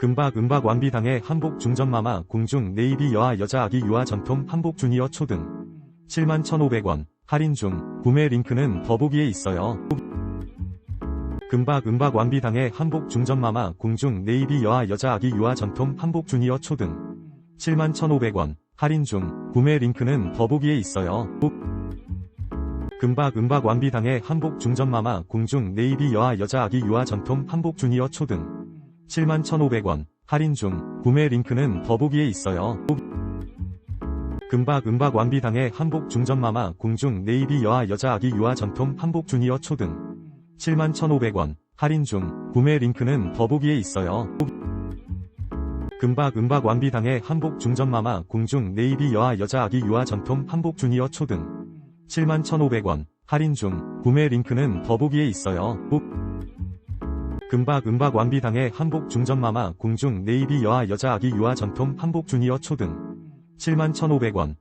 금박 은박 왕비당의 한복 중전마마 공중 네이비 여아 여자 아기 유아 전통 한복 주니어 초등. 71,500원. 할인 중. 구매 링크는 더보기에 있어요. 금박 은박 왕비당의 한복 중전마마 공중 네이비 여아 여자 아기 유아 전통 한복 주니어 초등. 71,500원. 할인 중. 구매 링크는 더보기에 있어요. 금박 은박 왕비당의 한복 중전마마 공중 네이비 여아 여자 아기 유아 전통 한복 주니어 초등 71,500원. 할인 중. 구매 링크는 더보기에 있어요. 금박 은박 왕비당의 한복 중전마마 공중 네이비 여아 여자 아기 유아 전통 한복 주니어 초등. 71,500원. 할인 중. 구매 링크는 더보기에 있어요. 금박 은박 왕비당의 한복 중전마마 공중 네이비 여아 여자 아기 유아 전통 한복 주니어 초등. 71,500원. 할인 중. 구매 링크는 더보기에 있어요. 금박 은박 왕비당의 한복 중전마마 공중 네이비 여아 여자 아기 유아 전통 한복 주니어 초등. 71,500원